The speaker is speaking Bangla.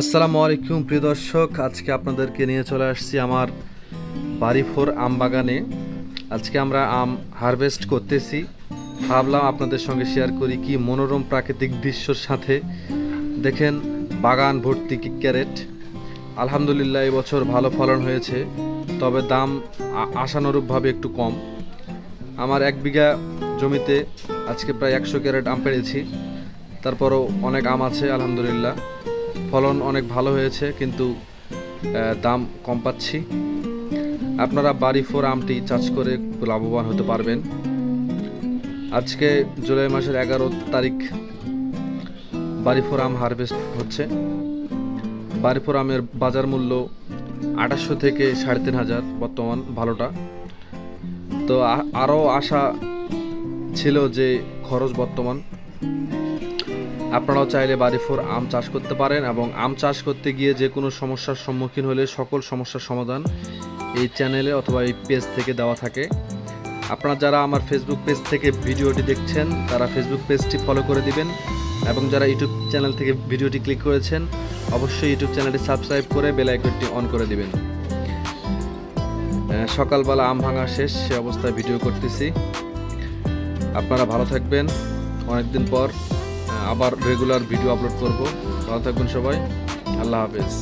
আসসালামু আলাইকুম, প্রিয় দর্শক। আজকে আপনাদেরকে নিয়ে চলে আসছি আমার বাড়ি ফোর আম বাগানে। আজকে আমরা আম হারভেস্ট করতেছি। ভাবলাম আপনাদের সঙ্গে শেয়ার করি কি মনোরম প্রাকৃতিক দৃশ্যর সাথে। দেখেন, বাগান ভর্তি কি ক্যারেট। আলহামদুলিল্লাহ এবছর ভালো ফলন হয়েছে, তবে দাম আশানুরূপভাবে একটু কম। আমার এক বিঘা জমিতে আজকে প্রায় একশো ক্যারেট আম পেড়েছি তারপরও অনেক আম আছে, আলহামদুলিল্লাহ। ফলন অনেক ভালো হয়েছে, কিন্তু দাম কম পাচ্ছি। আপনারা বাড়ি ফোর আমটি চাষ করে লাভবান হতে পারবেন। আজকে জুলাই মাসের এগারো তারিখ, বাড়ি ফোর আম হারভেস্ট হচ্ছে। বাড়ি ফোর আমের বাজার মূল্য আঠাশশো থেকে সাড়ে তিন হাজার বর্তমান ভালোটা। তো আরও আশা ছিল যে খরচ বর্তমান। আপনারাও চাইলে বাড়ি ফোর আম চাষ করতে পারেন এবং আম চাষ করতে গিয়ে যে কোনো সমস্যার সম্মুখীন হলে সকল সমস্যার সমাধান এই চ্যানেলে অথবা এই পেজ থেকে দেওয়া থাকে। আপনারা যারা আমার ফেসবুক পেজ থেকে ভিডিওটি দেখছেন, তারা ফেসবুক পেজটি ফলো করে দিবেন এবং যারা ইউটিউব চ্যানেল থেকে ভিডিওটি ক্লিক করেছেন, অবশ্যই ইউটিউব চ্যানেলটি সাবস্ক্রাইব করে বেল আইকনটি অন করে দিবেন। সকালবেলা আম ভাঙা শেষ, সে অবস্থায় ভিডিও করতেছি। আপনারা ভালো থাকবেন। অনেকদিন পর আবার রেগুলার ভিডিও আপলোড করব। ভালো থাকবেন সবাই। আল্লাহ হাফেজ।